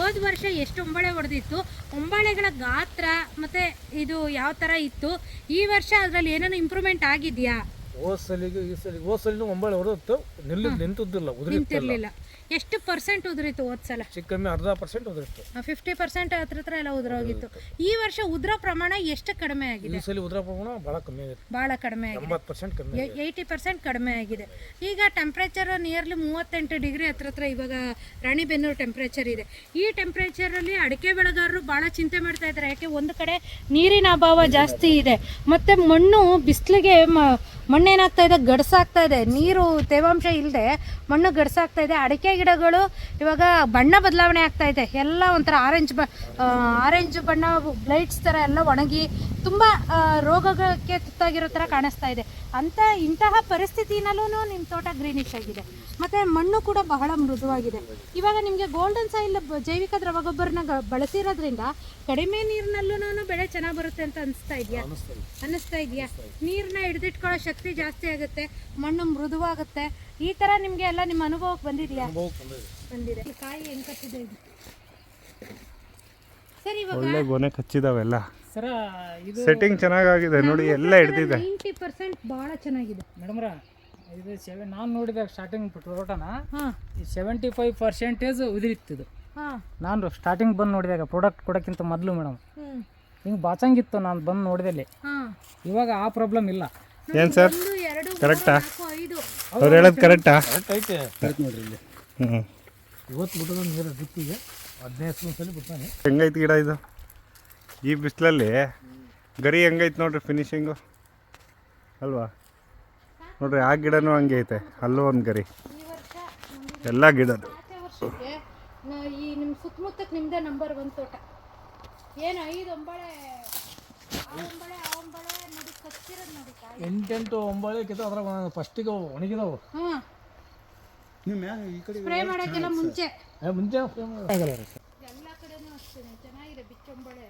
ಹೋದ ವರ್ಷ ಎಷ್ಟು ಒಂಬಳೆ ಹೊಡೆದಿತ್ತು. ಒಂಬಳೆಗಳ ಗಾತ್ರ ಮತ್ತೆ ಇದು ಯಾವ ತರ ಇತ್ತು. ಈ ವರ್ಷ ಅದರಲ್ಲಿ ಏನೇನು ಇಂಪ್ರೂವ್ಮೆಂಟ್ ಆಗಿದೆಯಾ? ಹೋದ ಸಲಿಗೆ ಈ ಸಲಿಗೆ ಹೋದ ಸಲಿನೂ ಒಂಬಳೆ ಹೊಡೆದಿತ್ತು. ನಿಲ್ಲಿ ನಿಂತದ್ದಿಲ್ಲ ಉದುರಿತ್ತಿಲ್ಲ ನಿಂತಿರ್ಲಿಲ್ಲ. ಎಷ್ಟು ಪರ್ಸೆಂಟ್ ಉದುರಿತು ಹೋದ ಚಿಕ್ಕಮ್ಮಿ ಅರ್ಧ ಪರ್ಸೆಂಟ್ ಉದುರಿತ್ತು ಫಿಫ್ಟಿ ಪರ್ಸೆಂಟ್ ಹತ್ರ ಹತ್ರ ಎಲ್ಲ ಉದುರೋಗಿತ್ತು ಈ ವರ್ಷ ಉದ್ರ ಪ್ರಮಾಣ ಎಷ್ಟು ಕಡಿಮೆ ಆಗಿದೆ? ಈ ಸಲ ಉದುರ ಪ್ರಮಾಣ ಭಾಳ ಕಮ್ಮಿ ಆಗಿದೆ. ಭಾಳ ಕಡಿಮೆ ಆಗಿದೆ. ಎಂಬತ್ತು ಪರ್ಸೆಂಟ್ ಕಮ್ಮಿ. ಏಯ್ಟಿ ಪರ್ಸೆಂಟ್ ಕಡಿಮೆ ಆಗಿದೆ. ಈಗ ಟೆಂಪ್ರೇಚರ್ ನಿಯರ್ಲಿ ಮೂವತ್ತೆಂಟು ಡಿಗ್ರಿ ಹತ್ರ ಹತ್ರ ಇವಾಗ ರಾಣಿಬೆನ್ನೂರು ಟೆಂಪ್ರೇಚರ್ ಇದೆ. ಈ ಟೆಂಪ್ರೇಚರಲ್ಲಿ ಅಡಿಕೆ ಬೆಳೆಗಾರರು ಭಾಳ ಚಿಂತೆ ಮಾಡ್ತಾ ಇದ್ದಾರೆ. ಯಾಕೆ? ಒಂದು ಕಡೆ ನೀರಿನ ಅಭಾವ ಜಾಸ್ತಿ ಇದೆ. ಮತ್ತು ಮಣ್ಣು ಬಿಸಿಲಿಗೆ ಮಣ್ಣೇನಾಗ್ತಾ ಇದೆ? ಗಡ್ಸಾಗ್ತಾ ಇದೆ. ನೀರು, ತೇವಾಂಶ ಇಲ್ಲದೆ ಮಣ್ಣು ಗಡ್ಸಾಗ್ತಾ ಇದೆ. ಅಡಿಕೆ ಗಿಡಗಳು, ಇವಾಗ ಬಣ್ಣ ಬದಲಾವಣೆ ಆಗ್ತಾ ಇದೆ. ಎಲ್ಲ ಒಂಥರ ಆರೆಂಜ್ ಬ ಆರೆಂಜ್ ಬಣ್ಣ ಬ್ಲೈಟ್ಸ್ ಥರ ಎಲ್ಲ ಒಣಗಿ ತುಂಬ ರೋಗಕ್ಕೆ ತುತ್ತಾಗಿರೋ ಥರ ಕಾಣಿಸ್ತಾ ಇದೆ. ಅಂತ ಇಂತಹ ಪರಿಸ್ಥಿತಿನಲ್ಲೂ ನಿಮ್ಮ ತೋಟ ಗ್ರೀನಿಶ್ ಆಗಿದೆ. ಮತ್ತು ಮಣ್ಣು ಕೂಡ ಬಹಳ ಮೃದುವಾಗಿದೆ. ಇವಾಗ ನಿಮಗೆ ಗೋಲ್ಡನ್ ಸಾಯಿಲ್ ಜೈವಿಕ ದ್ರವಗೊಬ್ಬರನ ಬಳಸಿರೋದ್ರಿಂದ ಕಡಿಮೆ ನೀರಿನಲ್ಲೂ ಬೆಳೆ ಚೆನ್ನಾಗಿ ಬರುತ್ತೆ ಅಂತ ಅನಿಸ್ತಾ ಇದೆಯಾ? ಅನ್ನಿಸ್ತಾ ಇದೆಯಾ? ನೀರನ್ನ ಹಿಡಿದಿಟ್ಕೊಳ್ಳೋ ಶಕ್ತಿ ಜಾಸ್ತಿ ಆಗುತ್ತೆ ಮಣ್ಣು ಮೃದುವಾಗುತ್ತೆ. ಈ ಥರ ನಿಮಗೆ ಎಲ್ಲ ನಿಮ್ಮ ಅನುಭವಕ್ಕೆ ಬಂದಿದೆಯಾ? ಬಂದಿದೆ. ಕಾಯಿ ಹೆಂಗ್ ಕಟ್ಟಿದೆ ಇದು ಸರ್ ಇವಾಗ ಒಳ್ಳೆ ಗೊನೆ ಕಚ್ಚಿದಾವೆಲ್ಲ. ಸರ ಇದು ಸೆಟ್ಟಿಂಗ್ ಚೆನ್ನಾಗಾಗಿದೆ ನೋಡಿ ಎಲ್ಲ ಹಿಡ್ದಿದೆ. ನೈಂಟಿ ಪರ್ಸೆಂಟ್ ಭಾಳ ಚೆನ್ನಾಗಿದೆ. ಮೇಡಮ್ರ ಇದು ಸೆವೆನ್ ನಾನು ನೋಡಿದಾಗ ಸ್ಟಾರ್ಟಿಂಗ್ ಟೊರೋಟನ ಹಾಂ. ಸೆವೆಂಟಿ ಫೈವ್ ಪರ್ಸೆಂಟೇಜ್ ಉದುರಿತ್ತಿದ್ದು ಹಾಂ. ನಾನು ಸ್ಟಾರ್ಟಿಂಗ್ ಬಂದು ನೋಡಿದಾಗ ಪ್ರಾಡಕ್ಟ್ ಕೊಡೋಕ್ಕಿಂತ ಮೊದಲು ಮೇಡಮ್. ಹ್ಞೂ ಹಿಂಗೆ ಬಾಚಂಗಿತ್ತು ನಾನು ಬಂದು ನೋಡಿದಲ್ಲಿ. ಹಾಂ. ಇವಾಗ ಆ ಪ್ರಾಬ್ಲಮ್ ಇಲ್ಲ. ಏನು ಸರ್? ಒಂದು ಎರಡು ಮೂರು, ಕರೆಕ್ಟಾ ನಾಲ್ಕು ಐದು. ಅವ್ರು ಹೇಳೋದು ಕರೆಕ್ಟಾ ಕರೆಕ್ಟ್ ಐತೆ. ನೋಡ್ರಿ ಇಲ್ಲಿ. ಹ್ಞೂ ಇವತ್ತು ಬಿಟ್ಟದ ನೀರು ಡ್ರಿಪ್ಪಿಗೆ ಹದಿನೈದು ಸಲ ಬಿಡ್ತಾನೆ. ಹೆಂಗೈತೆ ಗಿಡ ಇದು? ಈ ಬಿಸಿಲಲ್ಲಿ ಗರಿ ಹೆಂಗೈತೆ ನೋಡ್ರಿ ಫಿನಿಶಿಂಗು ಅಲ್ವಾ? ನೋಡ್ರಿ ಆ ಗಿಡನೂ ಹಂಗೆ ಐತೆ. ಅಲ್ಲೂ ಒಂದು ಗರಿ. ಎಲ್ಲ ಗಿಡದು ಈ ನಿಮ್ಮ ಸುತ್ತಮುತ್ತಕ್ಕೆ ನಿಮ್ಮದೇ ನಂಬರ್ ಒನ್ ತೋಟ. ಏನು ಐದು ಒಂಬಳೆ ಆ ಒಂಬಳೆ ಆ ಒಂಬಳೆ ನೋಡಿ ಕಚ್ಚಿರೋದು ನೋಡಿ ಕಾಯಿ ಎಂಟೆಂಟು ಒಂಬಳೆ ಕಿತ ಅದ್ರಾಗ ಫಸ್ಟಿಗೆ ಒಣಗಿದವು. ಸ್ಪ್ರೇ ಮಾಡೋಕ್ಕೆಲ್ಲ ಮುಂಚೆ. ಮುಂಚೆ. ಎಲ್ಲ ಕಡೆನೂ ಅಷ್ಟೇ ಚೆನ್ನಾಗಿದೆ ಬಿಚ್ಚೊಂಬಳೆ.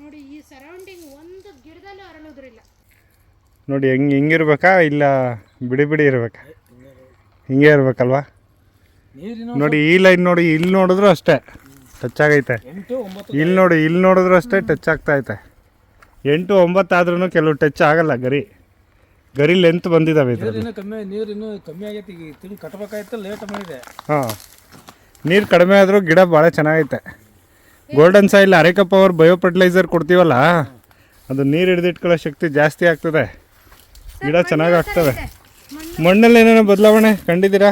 ನೋಡಿ ಈ ಸರೌಂಡಿಂಗ್ ಒಂದು ಗಿಡದಲ್ಲೂ ಅರಳೋದ್ರಿಲ್ಲ ನೋಡಿ ಹೆಂಗೆ ಹಿಂಗಿರ್ಬೇಕಾ ಇಲ್ಲ ಬಿಡಿ ಬಿಡಿ ಇರ್ಬೇಕಾ? ಹಿಂಗೆ ಇರಬೇಕಲ್ವಾ? ನೋಡಿ ಈ ಲೈನ್ ನೋಡಿ ಇಲ್ಲಿ ನೋಡಿದ್ರು ಅಷ್ಟೇ. ಟಚ್ ಆಗೈತೆ. ಇಲ್ಲಿ ನೋಡಿ ಇಲ್ಲಿ ನೋಡಿದ್ರು ಅಷ್ಟೇ ಟಚ್ ಆಗ್ತಾ ಐತೆ. ಎಂಟು ಒಂಬತ್ತು ಆದ್ರೂ ಕೆಲವು ಟಚ್ ಆಗಲ್ಲ ಗರಿ. ಗರಿ ಲೆಂತ್ ಬಂದಿದ್ದಾವೆ ಇದು ನೀರಿನ ಕಮ್ಮಿ ನೀರು ಇನ್ನೂ ಕಮ್ಮಿ ಆಗೈತೆ. ಈಗ ತಿಂಗ್ ಕಟ್ಬೇಕಾಯ್ತು ಲೇಟ್ ಮಾಡಿದೆ ಹಾಂ. ನೀರು ಕಡಿಮೆ ಆದರೂ ಗಿಡ ಭಾಳ ಚೆನ್ನಾಗೈತೆ. Golden soil areca power bio fertiliser ಕೊಡ್ತೀವಲ್ಲ? ಅದು ನೀರು ಹಿಡಿದಿಟ್ಕೊಳ್ಳೋ ಶಕ್ತಿ ಜಾಸ್ತಿ ಆಗ್ತದೆ. ಗಿಡ ಚೆನ್ನಾಗಿ ಆಗ್ತದೆ ಮಣ್ಣಲ್ಲಿ ಏನೇನೋ ಬದಲಾವಣೆ ಕಂಡಿದ್ದೀರಾ?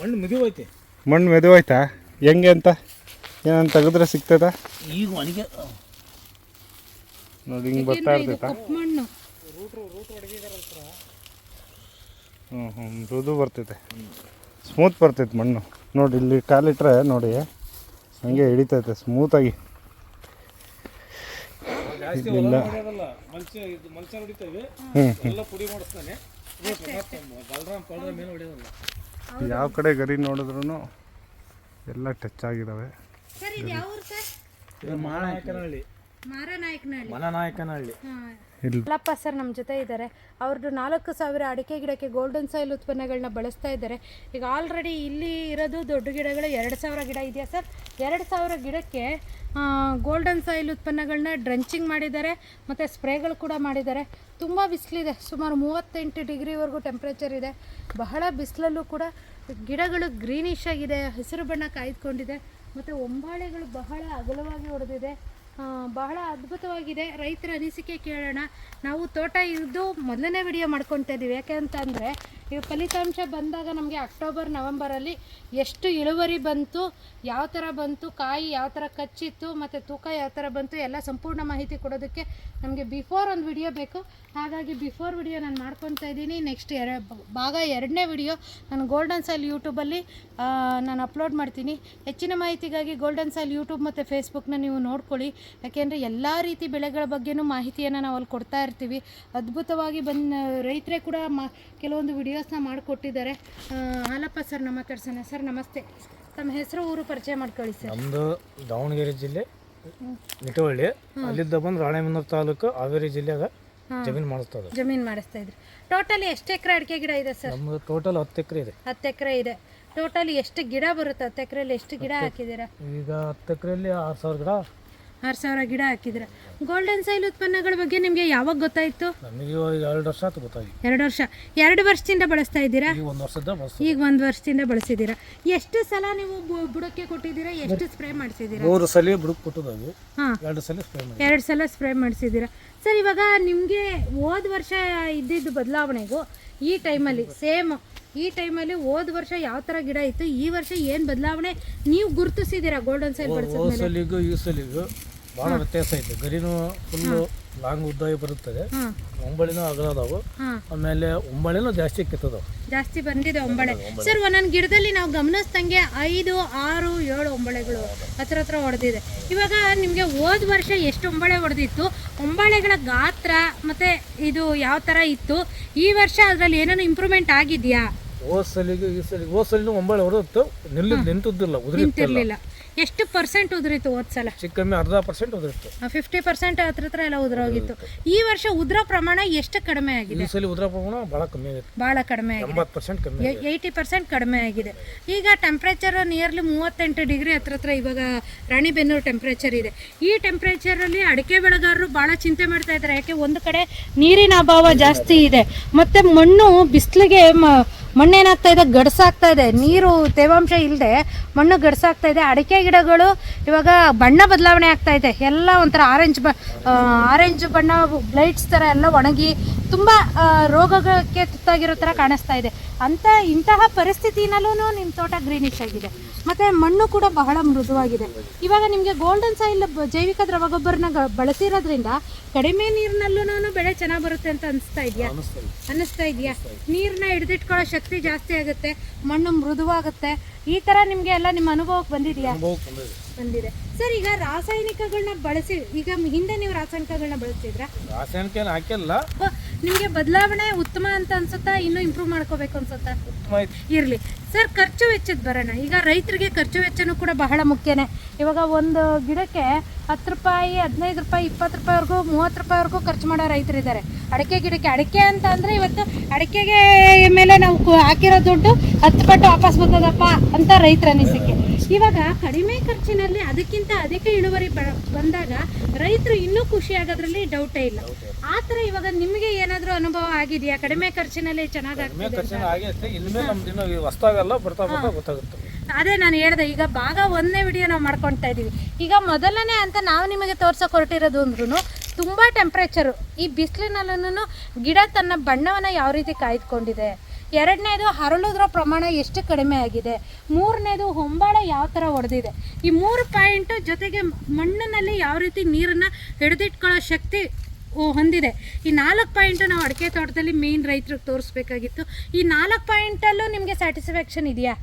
ಮಣ್ಣು ಮೆದುವೈತೆ ಮಣ್ಣು ಮೆದುವಾಯ್ತಾ? ಹೆಂಗೆ ಅಂತ? ಏನಂತ ತೆಗೆದ್ರೆ ಸಿಗ್ತದ? ಈಗ ಒಣಗಿ ನೋಡಿ ಹಿಂಗೆ ಬರ್ತಾ ಇರ್ತೈತಾ? ಹ್ಞೂ ಹ್ಞೂ ಮೃದು ಬರ್ತೈತೆ. ಸ್ಮೂತ್ ಬರ್ತೈತೆ ಮಣ್ಣು. ನೋಡಿ ಇಲ್ಲಿ ಕಾಲಿಟ್ರೆ ನೋಡಿ. ಹಂಗೆ ಹಿಡಿತೈತೆ ಸ್ಮೂತಾಗಿ ಜಾಸ್ತಿ ಇಲ್ಲ. ಯಾವ ಕಡೆ ಗರಿ ನೋಡಿದ್ರು ಎಲ್ಲ ಟಚ್ ಆಗಿದಾವೆ. ಸರ್ ಇದು ಯಾವ ಊರು ಸರ್? ಇದು ಮಹಾನಾಯಕನಹಳ್ಳಿ. ಮಾರನಾಯಕನಹಳ್ಳಿ. ಮನನಾಯಕನಹಳ್ಳಿ ಅಲ್ಲಪ್ಪ ಸರ್ ನಮ್ಮ ಜೊತೆ ಇದ್ದಾರೆ ಅವ್ರದ್ದು ನಾಲ್ಕು ಸಾವಿರ ಅಡಿಕೆ ಗಿಡಕ್ಕೆ ಗೋಲ್ಡನ್ ಸಾಯಿಲ್ ಉತ್ಪನ್ನಗಳನ್ನ ಬಳಸ್ತಾ ಇದ್ದಾರೆ ಈಗ ಆಲ್ರೆಡಿ ಇಲ್ಲಿ ಇರೋದು ದೊಡ್ಡ ಗಿಡಗಳು ಎರಡು ಸಾವಿರ ಗಿಡ ಇದೆಯಾ ಸರ್? ಎರಡು ಸಾವಿರ ಗಿಡಕ್ಕೆ ಗೋಲ್ಡನ್ ಸಾಯಿಲ್ ಉತ್ಪನ್ನಗಳನ್ನ ಡ್ರಂಚಿಂಗ್ ಮಾಡಿದ್ದಾರೆ, ಮತ್ತು ಸ್ಪ್ರೇಗಳು ಕೂಡ ಮಾಡಿದ್ದಾರೆ. ತುಂಬ ಬಿಸಿಲಿದೆ. ಸುಮಾರು ಮೂವತ್ತೆಂಟು ಡಿಗ್ರಿವರೆಗೂ ಟೆಂಪ್ರೇಚರ್ ಇದೆ. ಬಹಳ ಬಿಸಿಲಲ್ಲೂ ಕೂಡ ಗಿಡಗಳು ಗ್ರೀನಿಶ್ ಆಗಿದೆ. ಹಸಿರು ಬಣ್ಣ ಕಾಯ್ದುಕೊಂಡಿದೆ. ಮತ್ತು ಒಂಬಾಳೆಗಳು ಬಹಳ ಅಗಲವಾಗಿ ಹೊಡೆದಿದೆ ಬಹಳ ಅದ್ಭುತವಾಗಿದೆ. ರೈತರ ಅನಿಸಿಕೆ ಕೇಳೋಣ. ನಾವು ತೋಟ ಇದ್ದು ಮೊದಲನೇ ವಿಡಿಯೋ ಮಾಡ್ಕೊತಾ ಇದ್ದೀವಿ. ಯಾಕೆ ಅಂತಂದರೆ ಈಗ ಫಲಿತಾಂಶ ಬಂದಾಗ ನಮಗೆ ಅಕ್ಟೋಬರ್, ನವಂಬರಲ್ಲಿ ಎಷ್ಟು ಇಳುವರಿ ಬಂತು, ಯಾವ ಥರ ಬಂತು, ಕಾಯಿ ಯಾವ ಥರ ಕಚ್ಚಿತ್ತು, ಮತ್ತು ತೂಕ ಯಾವ ಥರ ಬಂತು, ಎಲ್ಲ ಸಂಪೂರ್ಣ ಮಾಹಿತಿ ಕೊಡೋದಕ್ಕೆ ನಮಗೆ ಬಿಫೋರ್ ಒಂದು ವಿಡಿಯೋ ಬೇಕು. ಹಾಗಾಗಿ ಬಿಫೋರ್ ವಿಡಿಯೋ ನಾನು ಮಾಡ್ಕೊತಾ ಇದ್ದೀನಿ. ನೆಕ್ಸ್ಟ್ ಎರ, ಭಾಗ ಎರಡನೇ ವಿಡಿಯೋ ನಾನು ಗೋಲ್ಡನ್ ಸೈಲ್ ಯೂಟ್ಯೂಬಲ್ಲಿ ನಾನು ಅಪ್ಲೋಡ್ ಮಾಡ್ತೀನಿ. ಹೆಚ್ಚಿನ ಮಾಹಿತಿಗಾಗಿ ಗೋಲ್ಡನ್ ಸೈಲ್ ಯೂಟ್ಯೂಬ್ ಮತ್ತು ಫೇಸ್ಬುಕ್ನ ನೀವು ನೋಡ್ಕೊಳ್ಳಿ. ಯಾಕೆಂದರೆ ಎಲ್ಲ ರೀತಿ ಬೆಳೆಗಳ ಬಗ್ಗೆನೂ ಮಾಹಿತಿಯನ್ನು ನಾವು ಅಲ್ಲಿ ಕೊಡ್ತಾ ಇರ್ತೀವಿ. ಅದ್ಭುತವಾಗಿ ಬಂದು, ರೈತರೇ ಕೂಡ ಮಾ, ಕೆಲವೊಂದು ವಿಡಿಯೋಸ್ನ ಮಾಡಿಕೊಟ್ಟಿದ್ದಾರೆ. ಹಾಲಪ್ಪ ಸರ್ ನಮ್ಮ ಮಾತಾಡ್ಸೋಣ. ಸರ್ ನಮಸ್ತೆ. ತಮ್ಮ ಹೆಸರು ಊರು ಪರಿಚಯ ಮಾಡ್ಕೊಳ್ಳಿ ಸರ್. ನಮ್ಮದು ದಾವಣಗೆರೆ ಜಿಲ್ಲೆ ನಿಟವಳ್ಳಿ. ಅಲ್ಲಿದ್ದ ಬಂದು ರಾಣೆಬೆನ್ನೂರು ತಾಲೂಕು ಹಾವೇರಿ ಜಿಲ್ಲೆಯಾಗ ಜಮೀನು ಮಾಡಿಸ್ತದೆ. ಜಮೀನು ಮಾಡಿಸ್ತಾ ಇದ್ರಿ. ಟೋಟಲಿ ಎಷ್ಟು ಎಕರೆ ಅಡಿಕೆ ಗಿಡ ಇದೆ ಸರ್? ನಮ್ಮದು ಟೋಟಲ್ ಹತ್ತು ಎಕರೆ ಇದೆ. ಹತ್ತು ಎಕರೆ ಇದೆ. ಟೋಟಲ್ ಎಷ್ಟು ಗಿಡ ಬರುತ್ತೆ? ಹತ್ತು ಎಕರೆಯಲ್ಲಿ ಎಷ್ಟು ಗಿಡ ಹಾಕಿದ್ದೀರಾ? ಈಗ ಹತ್ತು ಎಕರೆಯಲ್ಲಿ ಆರು ಸಾವಿರ ಗಿಡ ಆರು ಸಾವಿರ ಗಿಡ ಹಾಕಿದ್ರೆ. ಗೋಲ್ಡನ್ ಸೈಲ್ ಉತ್ಪನ್ನಗಳ ಬಗ್ಗೆ ನಿಮಗೆ ಯಾವಾಗ ಗೊತ್ತಾಯಿತು? ನಮಗೆ ಇವಾಗ ಎರಡು ವರ್ಷ ಆಯ್ತು ಗೊತ್ತಾಗಿ ಎರಡು ವರ್ಷ. ಎರಡು ವರ್ಷದಿಂದ ಬಳಸ್ತಾ ಇದ್ದೀರಾ? ಈಗ ಒಂದು ವರ್ಷದ ಬಸ್ ಈಗ ಒಂದು ವರ್ಷದಿಂದ ಬಳಸಿದ್ದೀರಾ? ಎಷ್ಟು ಸಲ ನೀವು ಬು- ಬುಡಕ್ಕೆ ಕೊಟ್ಟಿದ್ದೀರಾ? ಎಷ್ಟು ಸ್ಪ್ರೇ ಮಾಡಿಸಿದ್ದೀರಾ? ಮೂರು ಸಲ ಬುಡಕ್ ಕೊಟ್ಟದವು ಹಾಂ. ಎರಡು ಸಲ ಸ್ಪ್ರೇ ಮಾಡಿ ಎರಡು ಸಲ ಸ್ಪ್ರೇ ಮಾಡಿಸಿದ್ದೀರಾ? ಸರ್ ಇವಾಗ ನಿಮಗೆ ಹೋದ ವರ್ಷ ಇದ್ದಿದ್ದು ಬದಲಾವಣೆಗೂ ಈ ಟೈಮಲ್ಲಿ ಸೇಮ್ ಈ ಟೈಮಲ್ಲಿ ಹೋದ ವರ್ಷ ಯಾವ ಥರ ಗಿಡ ಇತ್ತು ಈ ವರ್ಷ ಏನು ಬದಲಾವಣೆ ನೀವು ಗುರುತಿಸಿದ್ದೀರಾ ಗೋಲ್ಡನ್ ಸೈಲ್ ಹೋದ ಸಲಿಗೂ ಈ ಸಲಿಗೂ ಭಾಳ ವ್ಯತ್ಯಾಸ ಐತೆ. ಗರಿನೂ ಫುಲ್ಲು ಲಾಂಗ್ ಉದ್ದಾಗಿ ಬರುತ್ತದೆ. ಒಂಬಳಿನೂ ಅಗಲದಾವು. ಆಮೇಲೆ ಒಂಬಳಿನೂ ಜಾಸ್ತಿ ಕಿತ್ತದವು. ಜಾಸ್ತಿ ಬಂದಿದೆ ಒಂಬಳೆ. ಸರ್ ಒಂದೊಂದು ಗಿಡದಲ್ಲಿ ನಾವು ಗಮನಿಸ್ದಂಗೆ ಐದು ಆರು ಏಳು ಒಂಬಳೆಗಳು ಹತ್ರ ಹತ್ರ ಹೊಡೆದಿದೆ ಇವಾಗ ನಿಮಗೆ ಹೋದ ವರ್ಷ ಎಷ್ಟು ಒಂಬಳೆ ಹೊಡೆದಿತ್ತು ಒಂಬಳೆಗಳ ಗಾತ್ರ ಮತ್ತೆ ಇದು ಯಾವ ಥರ ಇತ್ತು? ಈ ವರ್ಷ ಅದರಲ್ಲಿ ಏನೇನು ಇಂಪ್ರೂವ್ಮೆಂಟ್ ಆಗಿದೆಯಾ? ಹೋದ ಸಲಿಗೂ ಈ ಸಲಿಗೆ ಹೋದ ಸಲಿನೂ ಒಂಬಳೆ ಹೊಡೆದಿತ್ತು ನಿಲ್ಲ ನಿಂತದ್ದಿಲ್ಲ ಎಷ್ಟು ಪರ್ಸೆಂಟ್ ಉದುರಿತು ಹೋದ್ಸಲ? ಚಿಕ್ಕಮ್ಮಿ ಚಿಕ್ಕ ಕಮ್ಮಿ ಅರ್ಧ ಪರ್ಸೆಂಟ್ ಉದುರಿತ್ತು ಫಿಫ್ಟಿ ಪರ್ಸೆಂಟ್ ಹತ್ರ ಹತ್ರ ಎಲ್ಲ ಉದುರೋಗಿತ್ತು. ಈ ವರ್ಷ ಉದ್ರ ಪ್ರಮಾಣ ಎಷ್ಟು ಕಡಿಮೆ ಆಗಿದೆ? ಈ ಸಲ ಉದ್ರ ಪ್ರಮಾಣ ಭಾಳ ಕಮ್ಮಿ ಆಗಿದೆ. ಬಹಳ ಕಡಿಮೆ ಆಗಿದೆ. ಎಂಬತ್ತು ಪರ್ಸೆಂಟ್ ಕಮ್ಮಿ. ಏಯ್ಟಿ ಪರ್ಸೆಂಟ್ ಕಡಿಮೆ ಆಗಿದೆ. ಈಗ ಟೆಂಪ್ರೇಚರ್ ನಿಯರ್ಲಿ ಮೂವತ್ತೆಂಟು ಡಿಗ್ರಿ ಹತ್ರ ಹತ್ರ ಇವಾಗ ರಾಣಿಬೆನ್ನೂರು ಟೆಂಪ್ರೇಚರ್ ಇದೆ. ಈ ಟೆಂಪ್ರೇಚರಲ್ಲಿ ಅಡಿಕೆ ಬೆಳೆಗಾರರು ಭಾಳ ಚಿಂತೆ ಮಾಡ್ತಾ ಇದ್ದಾರೆ. ಯಾಕೆ? ಒಂದು ಕಡೆ ನೀರಿನ ಅಭಾವ ಜಾಸ್ತಿ ಇದೆ. ಮತ್ತು ಮಣ್ಣು ಬಿಸಿಲಿಗೆ ಮಣ್ಣೇನಾಗ್ತಾ ಇದೆ? ಗಡ್ಸಾಗ್ತಾ ಇದೆ. ನೀರು, ತೇವಾಂಶ ಇಲ್ಲದೆ ಮಣ್ಣು ಗಡ್ಸಾಗ್ತಾ ಇದೆ. ಅಡಿಕೆ ಗಿಡಗಳು, ಇವಾಗ ಬಣ್ಣ ಬದಲಾವಣೆ ಆಗ್ತಾ ಇದೆ. ಎಲ್ಲ ಒಂಥರ ಆರೆಂಜ್ ಬ ಆರೆಂಜ್ ಬಣ್ಣ ಬ್ಲೈಟ್ಸ್ ಥರ ಎಲ್ಲ ಒಣಗಿ ತುಂಬ ರೋಗಕ್ಕೆ ತುತ್ತಾಗಿರೋ ಥರ ಕಾಣಿಸ್ತಾ ಇದೆ. ಅಂತ ಇಂತಹ ಪರಿಸ್ಥಿತಿನಲ್ಲೂ ನಿಮ್ಮ ತೋಟ ಗ್ರೀನಿಶ್ ಆಗಿದೆ. ಮತ್ತು ಮಣ್ಣು ಕೂಡ ಬಹಳ ಮೃದುವಾಗಿದೆ. ಇವಾಗ ನಿಮಗೆ ಗೋಲ್ಡನ್ ಸಾಯಿಲ್ ಜೈವಿಕ ದ್ರವಗೊಬ್ಬರನ ಗೊಬ್ಬರನ ಬಳಸಿರೋದ್ರಿಂದ ಕಡಿಮೆ ನೀರಿನಲ್ಲೂ ಬೆಳೆ ಚೆನ್ನಾಗಿ ಬರುತ್ತೆ ಅಂತ ಅನಿಸ್ತಾ ಇದೆಯಾ? ಅನ್ನಿಸ್ತಾ ಇದೆಯಾ? ನೀರನ್ನ ಹಿಡಿದಿಟ್ಕೊಳ್ಳೋ ಶಕ್ತಿ ಜಾಸ್ತಿ ಆಗುತ್ತೆ ಮಣ್ಣು ಮೃದುವಾಗುತ್ತೆ. ಈ ಥರ ನಿಮಗೆ ಎಲ್ಲ ನಿಮ್ಮ ಅನುಭವಕ್ಕೆ ಬಂದಿದೆಯಾ? ಬಂದಿದೆ. ಸರ್ ಈಗ ರಾಸಾಯನಿಕಗಳನ್ನ ಬಳಸಿ ಈಗ ಹಿಂದೆ ನೀವು ರಾಸಾಯನಿಕಗಳನ್ನ ಬಳಸ್ತಿದ್ರಾ ರಾಸಾಯನಿಕ ಏನು ಹಾಕಿಲ್ಲ ನಿಮಗೆ ಬದಲಾವಣೆ ಉತ್ತಮ ಅಂತ ಅನ್ಸುತ್ತಾ? ಇನ್ನೂ ಇಂಪ್ರೂವ್ ಮಾಡ್ಕೋಬೇಕು ಅನ್ಸುತ್ತಾ? ಇರಲಿ. ಸರ್ ಖರ್ಚು ವೆಚ್ಚದ ಬರೋಣ. ಈಗ ರೈತರಿಗೆ ಖರ್ಚು ವೆಚ್ಚನೂ ಕೂಡ ಬಹಳ ಮುಖ್ಯನೇ. ಇವಾಗ ಒಂದು ಗಿಡಕ್ಕೆ ಹತ್ತು ರೂಪಾಯಿ ಹದಿನೈದು ರೂಪಾಯಿ ಇಪ್ಪತ್ತು ರೂಪಾಯಿವರೆಗೂ ಮೂವತ್ತು ರೂಪಾಯಿವರೆಗೂ ಖರ್ಚು ಮಾಡೋ ರೈತರಿದ್ದಾರೆ ಅಡಿಕೆ ಗಿಡಕ್ಕೆ ಅಡಿಕೆ ಅಂತ ಅಂದರೆ ಇವತ್ತು ಅಡಿಕೆಗೆ ಮೇಲೆ ನಾವು ಹಾಕಿರೋ ದುಡ್ಡು ಹತ್ತು ಪಟ್ಟು ವಾಪಸ್ ಬರ್ತದಪ್ಪ ಅಂತ ರೈತರ ಅನಿಸಿಕೆ. ಇವಾಗ ಕಡಿಮೆ ಖರ್ಚಿನಲ್ಲಿ ಅದಕ್ಕಿಂತ ಅಧಿಕ ಇಳುವರಿ ಬಂದಾಗ ರೈತರು ಇನ್ನೂ ಖುಷಿ ಆಗೋದ್ರಲ್ಲಿ ಡೌಟೇ ಇಲ್ಲ. ಆ ಥರ ಇವಾಗ ನಿಮಗೆ ಏನಾದರೂ ಅನುಭವ ಆಗಿದೆಯಾ? ಕಡಿಮೆ ಖರ್ಚಿನಲ್ಲಿ ಚೆನ್ನಾಗಿ ಬರ್ತಾ ಬರ್ತಾ ಗೊತ್ತಾಗುತ್ತೆ. ಅದೇ ನಾನು ಹೇಳ್ದೆ ಈಗ ಭಾಗ ಒಂದನೇ ವಿಡಿಯೋ ನಾವು ಮಾಡ್ಕೊಳ್ತಾ ಇದ್ದೀವಿ ಈಗ ಮೊದಲನೇ ಅಂತ ನಾವು ನಿಮಗೆ ತೋರ್ಸೋಕೆ ಹೊರಟಿರೋದು ಅಂದ್ರೂ ತುಂಬ ಟೆಂಪ್ರೇಚರು ಈ ಬಿಸಿಲಿನಲ್ಲೂ ಗಿಡ ತನ್ನ ಬಣ್ಣವನ್ನು ಯಾವ ರೀತಿ ಕಾಯ್ದುಕೊಂಡಿದೆ? ಎರಡನೇದು ಹರಳುದ್ರ ಪ್ರಮಾಣ ಎಷ್ಟು ಕಡಿಮೆ ಆಗಿದೆ? ಮೂರನೇದು ಹೊಂಬಾಳೆ ಯಾವ ಥರ ಹೊಡೆದಿದೆ ಈ ಮೂರು ಪಾಯಿಂಟು ಜೊತೆಗೆ ಮಣ್ಣಿನಲ್ಲಿ ಯಾವ ರೀತಿ ನೀರನ್ನು ಹಿಡಿದಿಟ್ಕೊಳ್ಳೋ ಶಕ್ತಿ ಹೊಂದಿದೆ. ಈ ನಾಲ್ಕು ಪಾಯಿಂಟು ನಾವು ಅಡಿಕೆ ತೋಟದಲ್ಲಿ ಮೇನ್ ರೈತರಿಗೆ ತೋರಿಸ್ಬೇಕಾಗಿತ್ತು. ಈ ನಾಲ್ಕು ಪಾಯಿಂಟಲ್ಲೂ ನಿಮಗೆ ಸ್ಯಾಟಿಸ್ಫ್ಯಾಕ್ಷನ್ ಇದೆಯಾ?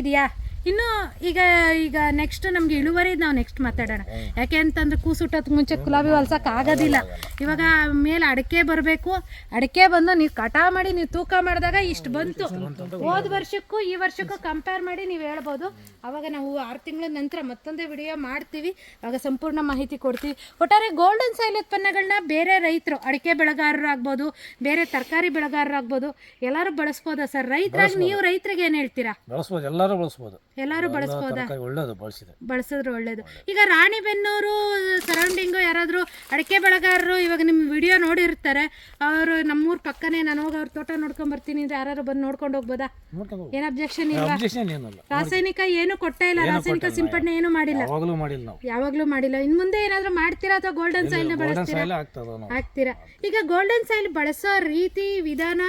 ಇದೆಯಾ? ಇನ್ನು ಈಗ ಈಗ ನೆಕ್ಸ್ಟ್ ನಮ್ಗೆ ಇಳುವರಿ ನಾವು ನೆಕ್ಸ್ಟ್ ಮಾತಾಡೋಣ. ಯಾಕೆ ಅಂತಂದ್ರೆ ಕೂಸುಟ್ಟದ ಮುಂಚೆ ಗುಲಾಬಿ ಹೊಲ್ಸಕ್ಕೆ ಆಗೋದಿಲ್ಲ. ಇವಾಗ ಮೇಲೆ ಅಡಿಕೆ ಬರಬೇಕು. ಅಡಿಕೆ ಬಂದು ನೀವು ಕಟಾ ಮಾಡಿ ನೀವು ತೂಕ ಮಾಡಿದಾಗ ಇಷ್ಟು ಬಂತು. ಹೋದ ವರ್ಷಕ್ಕೂ ಈ ವರ್ಷಕ್ಕೂ ಕಂಪೇರ್ ಮಾಡಿ ನೀವು ಹೇಳ್ಬೋದು. ಅವಾಗ ನಾವು ಆರು ತಿಂಗಳ ನಂತರ ಮತ್ತೊಂದೇ ವಿಡಿಯೋ ಮಾಡ್ತೀವಿ. ಆಗ ಸಂಪೂರ್ಣ ಮಾಹಿತಿ ಕೊಡ್ತೀವಿ. ಒಟ್ಟಾರೆ ಗೋಲ್ಡನ್ ಸೈಲ್ ಉತ್ಪನ್ನಗಳನ್ನ ಬೇರೆ ರೈತರು ಅಡಿಕೆ ಬೆಳೆಗಾರರಾಗ್ಬೋದು ಬೇರೆ ತರಕಾರಿ ಬೆಳೆಗಾರರಾಗ್ಬೋದು ಎಲ್ಲರೂ ಬಳಸ್ಬೋದಾ ಸರ್? ರೈತರಾಗಿ ನೀವು ರೈತರಿಗೆ ಏನು ಹೇಳ್ತೀರಾ? ಬಳಸ್ಬೋದು ಎಲ್ಲರೂ ಬಳಸ್ಬೋದು. ಎಲ್ಲರೂ ಬಳಸ್ಬೋದಾ? ತರಕಾರಿ ಒಳ್ಳೇದು ಬಳಸಿದೆ. ಬಳಸಿದ್ರೆ ಒಳ್ಳೇದು. ಈಗ ರಾಣಿಬೆನ್ನೂರು ಸರೌಂಡಿಂಗು ಯಾರಾದರೂ ಅಡಿಕೆ ಬೆಳೆಗಾರರು ಇವಾಗ ನಿಮ್ಮ ವಿಡಿಯೋ ನೋಡಿರ್ತಾರೆ. ಅವರು ನಮ್ಮೂರ ಪಕ್ಕನೇ ನಾನು ಹೋಗಿ ಅವ್ರ ತೋಟ ನೋಡ್ಕೊಂಡ್ ಬರ್ತೀನಿ ಅಂದ್ರೆ ಯಾರು ಬಂದು ನೋಡ್ಕೊಂಡು ಹೋಗ್ಬೋದಾ? ಏನ್ ಅಬ್ಜೆಕ್ಷನ್ ಇಲ್ವಾ? ಏನಲ್ಲ ರಾಸಾಯನಿಕ ಏನು ಕೊಟ್ಟೇ ಇಲ್ಲ ರಾಸಾಯನಿಕ ಸಿಂಪಡಣೆ ಏನು ಮಾಡಿಲ್ಲ. ಯಾವಾಗಲೂ ಮಾಡಿಲ್ಲ ನಾವು. ಯಾವಾಗಲೂ ಮಾಡಿಲ್ಲ. ಇನ್ನು ಮುಂದೆ ಏನಾದರೂ ಮಾಡ್ತೀರಾ ಅಥವಾ ಗೋಲ್ಡನ್ ಸೈಲ್ ಗೋಲ್ಡನ್ ಬಳಸ್ತೀರಾ? ಸಾಯಿಲ್ ಆಗ್ತದ ನಾವು ಹಾಕ್ತೀರಾ ಈಗ ಗೋಲ್ಡನ್ ಸೈಲ್ ಬಳಸೋ ರೀತಿ ವಿಧಾನ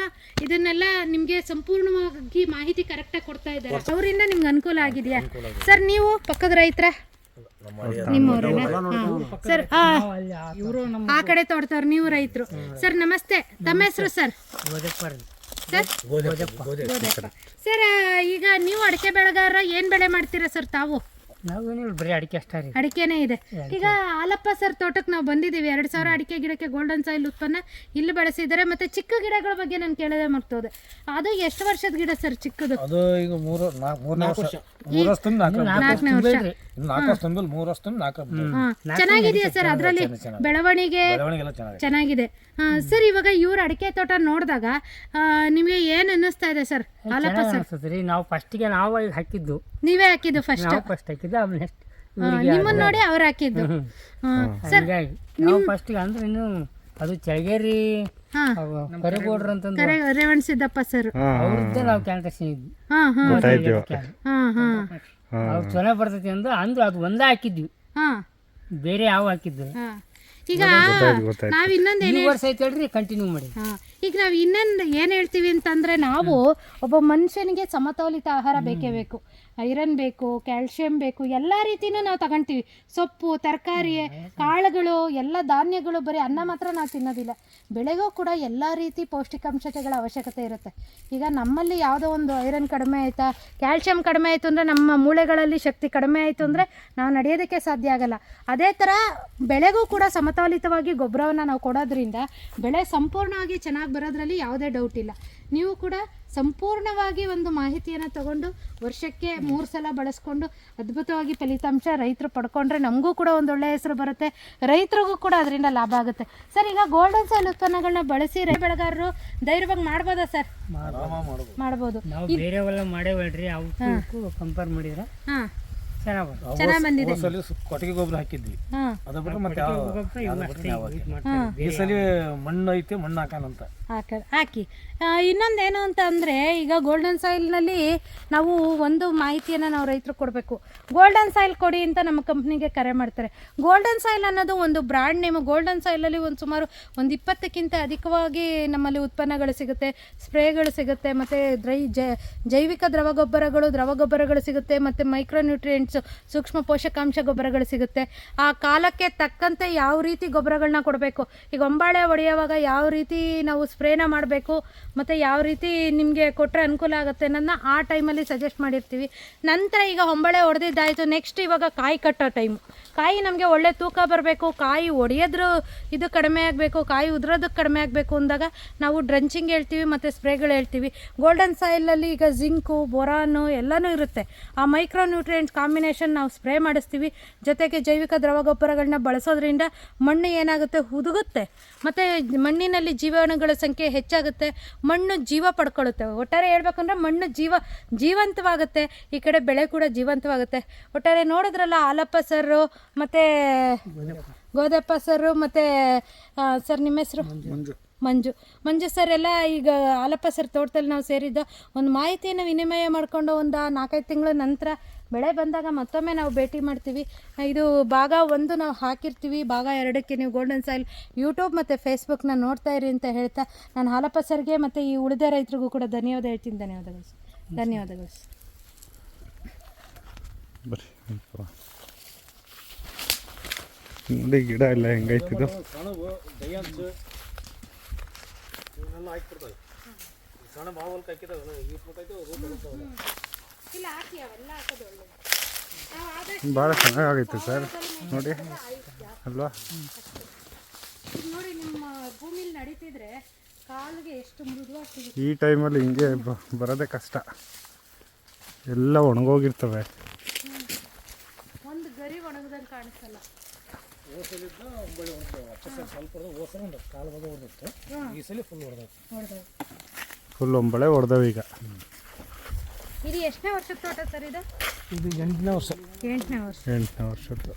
ಇದನ್ನೆಲ್ಲ ನಿಮಗೆ ಸಂಪೂರ್ಣವಾಗಿ ಮಾಹಿತಿ ಕರೆಕ್ಟಾಗಿ ಕೊಡ್ತಾ ಇದ್ದಾರೆ. ಅವರಿಂದ ನಿಮ್ಗೆ ಅನುಕೂಲ ಆಗಿದೆಯಾ? ಸರ್ ನೀವು ಪಕ್ಕದ ರೈತರ? ಸರ್ ಆ, ಕಡೆ ತೋಡ್ತವ್ರು ನೀವು ರೈತರು. ಸರ್ ನಮಸ್ತೆ. ತಮ್ಮ ಹೆಸರು ಸರ್? ಸರ್? ಸರ್ ಈಗ ನೀವು ಅಡಕೆ ಬೆಳೆಗಾರ ಏನ್ ಬೆಳೆ ಮಾಡ್ತೀರಾ ಸರ್ ತಾವು? ನಾವೇನಿಲ್ಲ ಬರೀ ಅಡಿಕೆ ಅಷ್ಟೇ ರೀ. ಅಡಿಕೆನೇ ಇದೆ. ಈಗ ಹಾಲಪ್ಪ ಸರ್ ತೋಟಕ್ಕೆ ನಾವು ಬಂದಿದ್ದೀವಿ. ಎರಡು ಸಾವಿರ ಅಡಿಕೆ ಗಿಡಕ್ಕೆ ಗೋಲ್ಡನ್ ಸಾಯಿಲ್ ಉತ್ಪನ್ನ ಇಲ್ಲಿ ಬೆಳೆಸಿದ್ದಾರೆ. ಮತ್ತೆ ಚಿಕ್ಕ ಗಿಡಗಳ ಬಗ್ಗೆ ನಾನು ಕೇಳದೆ ಮರ್ತೋದೆ. ಅದು ಎಷ್ಟು ವರ್ಷದ ಗಿಡ ಸರ್ ಚಿಕ್ಕದು? ಅದು ಈಗ ಮೂರು ನಾಲ್ಕು ವರ್ಷ. ನಾಲ್ಕನೇ ವರ್ಷ. ಇನ್ನು ನಾಲ್ಕು ವರ್ಷ ತುಂಬಿಲ್ಲ ಮೂರು ವರ್ಷ ತುಂಬ ನಾಲ್ಕು. ಹಾ ಚೆನ್ನಾಗಿದೆಯಾ ಸರ್? ಅದರಲ್ಲಿ ಬೆಳವಣಿಗೆ ಬೆಳವಣಿಗೆ ಎಲ್ಲ ಚೆನ್ನಾಗಿದೆ. ಚೆನ್ನಾಗಿದೆ. ಹಾ, ಸರ್ ಇವಾಗ ಇವ್ರ ಅಡಿಕೆ ತೋಟ ನೋಡಿದಾಗ ನಿಮಗೆ ಏನು ಅನ್ನಿಸ್ತಾ ಇದೆ ಸರ್? ಹಾಲಪ್ಪ ಸರ್. ಅನಿಸ್ತದೆ ರೀ. ನಾವು ಫಸ್ಟಿಗೆ ನಾವು ಈಗ ಹಾಕಿದ್ದು. ನೀವೇ ಹಾಕಿದ್ದು ಫಸ್ಟ್ ನಾವು ಫಸ್ಟ್ ಹಾಕಿದ್ದು ಆಮೇಲೆ ನಿಮ್ಮನ್ನ ನೋಡಿ ಅವ್ರು ಹಾಕಿದ್ದು. ಹಾ, ಸರ್ ಹೀಗಾಗಿ ನಾವು ಫಸ್ಟಿಗೆ ಅಂದ್ರೆ ಇನ್ನು ಅದು ಚಳಗೇರಿ ಹಾ. ಕರಿಗೋಡ್ರು ಅಂತಂದು ಕರೆ ರೇವಣ್ ಸಿದ್ದಪ್ಪ ಸರ್ ಅವ್ರದ್ದೇ ನಾವು ಕ್ಯಾಂಟೇಶನ್ ಇದ್ವಿ ಹಾ ಹಾ. ಗೊತ್ತಾಯ್ತು ಹಾ ಹಾ. ಅವ್ರು ಚೆನ್ನಾಗಿ ಬರ್ತೈತಿ ಅಂದ್ರೆ ಅಂದ್ರೆ ಅದು ಒಂದೇ ಹಾಕಿದ್ವಿ. ಹಾ. ಬೇರೆ ಯಾವ ಹಾಕಿದ್ದು ಹಾ. ಈಗ ನಾವ್ ಇನ್ನೊಂದ್ ಈ ಏನ್ ವರ್ಷ ಐತೆ ಹೇಳ್ರಿ ಕಂಟಿನ್ಯೂ ಮಾಡಿ. ಹಾ. ಈಗ ನಾವ್ ಇನ್ನೊಂದ್ ಏನ್ ಹೇಳ್ತೀವಿ ಅಂತಂದ್ರೆ ನಾವು ಒಬ್ಬ ಮನುಷ್ಯನಿಗೆ ಸಮತೋಲಿತ ಆಹಾರ ಬೇಕೇ ಬೇಕು. ಐರನ್ ಬೇಕು ಕ್ಯಾಲ್ಶಿಯಂ ಬೇಕು ಎಲ್ಲ ರೀತಿನೂ ನಾವು ತಗೊಂತೀವಿ. ಸೊಪ್ಪು ತರಕಾರಿ ಕಾಳುಗಳು ಎಲ್ಲ ಧಾನ್ಯಗಳು ಬರೀ ಅನ್ನ ಮಾತ್ರ ನಾವು ತಿನ್ನೋದಿಲ್ಲ. ಬೆಳೆಗೂ ಕೂಡ ಎಲ್ಲ ರೀತಿ ಪೌಷ್ಟಿಕಾಂಶತೆಗಳ ಅವಶ್ಯಕತೆ ಇರುತ್ತೆ. ಈಗ ನಮ್ಮಲ್ಲಿ ಯಾವುದೋ ಒಂದು ಐರನ್ ಕಡಿಮೆ ಆಯಿತಾ ಕ್ಯಾಲ್ಶಿಯಂ ಕಡಿಮೆ ಆಯಿತು ಅಂದರೆ ನಮ್ಮ ಮೂಳೆಗಳಲ್ಲಿ ಶಕ್ತಿ ಕಡಿಮೆ ಆಯಿತು ಅಂದರೆ ನಾವು ನಡೆಯೋದಕ್ಕೆ ಸಾಧ್ಯ ಆಗಲ್ಲ. ಅದೇ ಥರ ಬೆಳೆಗೂ ಕೂಡ ಸಮತೋಲಿತವಾಗಿ ಗೊಬ್ಬರವನ್ನು ನಾವು ಕೊಡೋದ್ರಿಂದ ಬೆಳೆ ಸಂಪೂರ್ಣವಾಗಿ ಚೆನ್ನಾಗಿ ಬರೋದ್ರಲ್ಲಿ ಯಾವುದೇ ಡೌಟ್ ಇಲ್ಲ. ನೀವು ಕೂಡ ಸಂಪೂರ್ಣವಾಗಿ ಒಂದು ಮಾಹಿತಿಯನ್ನು ತಗೊಂಡು ವರ್ಷಕ್ಕೆ ಮೂರು ಸಲ ಬಳಸ್ಕೊಂಡು ಅದ್ಭುತವಾಗಿ ಫಲಿತಾಂಶ ರೈತರು ಪಡ್ಕೊಂಡ್ರೆ ನಮಗೂ ಕೂಡ ಒಂದು ಒಳ್ಳೆಯ ಹೆಸರು ಬರುತ್ತೆ. ರೈತರಿಗೂ ಕೂಡ ಅದರಿಂದ ಲಾಭ ಆಗುತ್ತೆ. ಸರ್ ಈಗ ಗೋಲ್ಡನ್ ಸೈಲ್ ಉತ್ಪನ್ನಗಳನ್ನ ಬಳಸಿ ರೈ ಬೆಳೆಗಾರರು ಧೈರ್ಯವಾಗಿ ಮಾಡ್ಬೋದಾ ಸರ್? ಮಾಡ್ಬೋದು. ನಾವು ಬೇರೆವೆಲ್ಲ ಮಾಡೇವಲ್ರಿ ಅವಕ್ಕೂ ಕಂಪೇರ್ ಮಾಡಿದ್ರೆ ಹಾಂ. ಚೆನ್ನಾಗಿ ಬಂದಿದೆ. ಸಲ ಕೊಟ್ಟಿಗೆ ಗೊಬ್ಬರ ಹಾಕಿದ್ವಿ. ಹಾಂ. ಅದ ಬಿಟ್ರೆ ಮತ್ತೆ ಯಾವ- ಈ ಸಲ ಮಣ್ಣು ಐತೆ ಮಣ್ಣು ಹಾಕಾನಂತ ಹಾಕ ಹಾಕಿ. ಇನ್ನೊಂದೇನು ಅಂತ ಅಂದರೆ ಈಗ ಗೋಲ್ಡನ್ ಸಾಯಿಲ್ನಲ್ಲಿ ನಾವು ಒಂದು ಮಾಹಿತಿಯನ್ನು ನಾವು ರೈತರು ಕೊಡಬೇಕು. ಗೋಲ್ಡನ್ ಸಾಯಿಲ್ ಕೊಡಿ ಅಂತ ನಮ್ಮ ಕಂಪ್ನಿಗೆ ಕರೆ ಮಾಡ್ತಾರೆ. ಗೋಲ್ಡನ್ ಸಾಯಿಲ್ ಅನ್ನೋದು ಒಂದು ಬ್ರ್ಯಾಂಡ್ ನೇಮ್ ಗೋಲ್ಡನ್ ಸಾಯಿಲಲ್ಲಿ ಒಂದು ಸುಮಾರು ಒಂದು ಇಪ್ಪತ್ತಕ್ಕಿಂತ ಅಧಿಕವಾಗಿ ನಮ್ಮಲ್ಲಿ ಉತ್ಪನ್ನಗಳು ಸಿಗುತ್ತೆ ಸ್ಪ್ರೇಗಳು ಸಿಗುತ್ತೆ ಮತ್ತು ದ್ರೈ ಜ- ಜೈವಿಕ ದ್ರವ ಗೊಬ್ಬರಗಳು ದ್ರವ ಗೊಬ್ಬರಗಳು ಸಿಗುತ್ತೆ ಮತ್ತು ಮೈಕ್ರೋ ನ್ಯೂಟ್ರಿಯೆಂಟ್ಸ್ ಸೂಕ್ಷ್ಮ ಪೋಷಕಾಂಶ ಗೊಬ್ಬರಗಳು ಸಿಗುತ್ತೆ. ಆ ಕಾಲಕ್ಕೆ ತಕ್ಕಂತೆ ಯಾವ ರೀತಿ ಗೊಬ್ಬರಗಳನ್ನ ಕೊಡಬೇಕು? ಈಗ ಒಂಬಾಳೆ ಹೊಡೆಯುವಾಗ ಯಾವ ರೀತಿ ನಾವು ಸ್ಪ್ರೇನ ಮಾಡಬೇಕು? ಮತ್ತು ಯಾವ ರೀತಿ ನಿಮಗೆ ಕೊಟ್ಟರೆ ಅನುಕೂಲ ಆಗುತ್ತೆ ಅನ್ನೋದನ್ನ ಆ ಟೈಮಲ್ಲಿ ಸಜೆಸ್ಟ್ ಮಾಡಿರ್ತೀವಿ. ನಂತರ ಈಗ ಹೊಂಬಾಳೆ ಹೊಡೆದಿದ್ದಾಯಿತು ನೆಕ್ಸ್ಟ್ ಇವಾಗ ಕಾಯಿ ಕಟ್ಟೋ ಟೈಮು. ಕಾಯಿ ನಮಗೆ ಒಳ್ಳೆ ತೂಕ ಬರಬೇಕು. ಕಾಯಿ ಒಡೆಯೋದ್ರ ಇದು ಕಡಿಮೆ ಆಗಬೇಕು. ಕಾಯಿ ಉದುರೋದಕ್ಕೆ ಕಡಿಮೆ ಆಗಬೇಕು ಅಂದಾಗ ನಾವು ಡ್ರಂಚಿಂಗ್ ಹೇಳ್ತೀವಿ, ಮತ್ತು ಸ್ಪ್ರೇಗಳು ಹೇಳ್ತೀವಿ. ಗೋಲ್ಡನ್ ಸಾಯಿಲಲ್ಲಿ ಈಗ ಜಿಂಕು, ಬೊರಾನು ಎಲ್ಲನೂ ಇರುತ್ತೆ. ಆ ಮೈಕ್ರೋ ನ್ಯೂಟ್ರಿಯೆಂಟ್ಸ್ ಕಾಂಬಿನೇಷನ್ ನಾವು ಸ್ಪ್ರೇ ಮಾಡಿಸ್ತೀವಿ. ಜೊತೆಗೆ ಜೈವಿಕ ದ್ರವ ಗೊಬ್ಬರಗಳನ್ನ ಬಳಸೋದ್ರಿಂದ ಮಣ್ಣು ಏನಾಗುತ್ತೆ? ಹುದುಗುತ್ತೆ. ಮತ್ತು ಮಣ್ಣಿನಲ್ಲಿ ಜೀವಾಣುಗಳ ಸಂಖ್ಯೆ ಹೆಚ್ಚಾಗುತ್ತೆ. ಮಣ್ಣು ಜೀವ ಪಡ್ಕೊಳ್ಳುತ್ತೆ. ಒಟ್ಟಾರೆ ಹೇಳ್ಬೇಕಂದ್ರೆ ಮಣ್ಣು ಜೀವ ಜೀವಂತವಾಗುತ್ತೆ. ಈ ಕಡೆ ಬೆಳೆ ಕೂಡ ಜೀವಂತವಾಗುತ್ತೆ. ಒಟ್ಟಾರೆ ನೋಡಿದ್ರಲ್ಲ ಆಲಪ್ಪ ಸರು ಮತ್ತು ಗೋದಪ್ಪ ಸರು ಮತ್ತು ಸರ್ ನಿಮ್ಮ ಹೆಸರು? ಮಂಜು. ಮಂಜು. ಸರ್ ಎಲ್ಲ ಈಗ ಹಾಲಪ್ಪ ಸರ್ ತೋಟದಲ್ಲಿ ನಾವು ಸೇರಿದ್ದು ಒಂದು ಮಾಹಿತಿಯನ್ನು ವಿನಿಮಯ ಮಾಡಿಕೊಂಡು ಒಂದು ನಾಲ್ಕೈದು ತಿಂಗಳ ನಂತರ ಬೆಳೆ ಬಂದಾಗ ಮತ್ತೊಮ್ಮೆ ನಾವು ಭೇಟಿ ಮಾಡ್ತೀವಿ. ಇದು ಭಾಗ ಒಂದು ನಾವು ಹಾಕಿರ್ತೀವಿ. ಭಾಗ ಎರಡಕ್ಕೆ ನೀವು ಗೋಲ್ಡನ್ ಸಾಯಿಲ್ ಯೂಟ್ಯೂಬ್ ಮತ್ತು ಫೇಸ್ಬುಕ್ನ ನೋಡ್ತಾ ಇರಿ ಅಂತ ಹೇಳ್ತಾ ನಾನು ಹಾಲಪ್ಪ ಸರ್ಗೆ ಮತ್ತು ಈ ಉಳಿದ ರೈತರಿಗೂ ಕೂಡ ಧನ್ಯವಾದ ಹೇಳ್ತೀನಿ. ಧನ್ಯವಾದಗಳು ಸರ್. ಧನ್ಯವಾದಗಳು ಸರ್. ಬರ್ರಿ ನೋಡಿ ಗಿಡ ಎಲ್ಲ ಹೆಂಗೈತಿದು. ಸಣ್ಣ ಮಾವಲ್ಕ ಹಾಕಿದಾವಲ್ಲ ಈ ಫೋಟೋ ಆಯ್ತು ಭಾಳ ಚೆನ್ನಾಗಾಗೈತೆ ಸರ್. ನೋಡಿ ಅಲ್ವಾ? ನೋಡಿ ನಿಮ್ಮ ಭೂಮಿಲಿ ನಡೀತಿದ್ರೆ ಕಾಲಿಗೆ ಎಷ್ಟು ಮೃದುವಾಗಿ ಈ ಟೈಮಲ್ಲಿ ಹಿಂಗೆ ಬರೋದೇ ಕಷ್ಟ. ಎಲ್ಲ ಒಣಗೋಗಿರ್ತವೆ. ಒಂದು ಗರಿ ಒಣಗದಂಗೆ ಕಾಣಿಸಲ್ಲ. ಸ್ವಲ್ಪ ಹೋಸಲ ಒಂದು ಕಾಲು ಭಾಗ ಹೊಡೆದಿತ್ತು. ಈ ಸಲ ಫುಲ್ ಹೊಡೆದೈತೆ ನೋಡಿದಾಗ ಫುಲ್ ಒಂಬಳೆ ಹೊಡೆದವೀಗ ಈಗ. ಇದು ಎಷ್ಟನೇ ವರ್ಷದ ತೋಟ ಸರ್ ಇದು? ಇದು ಎಂಟನೇ ವರ್ಷ. ಎಂಟನೇ ವರ್ಷ. ಎಂಟನೇ ವರ್ಷದ್ದು.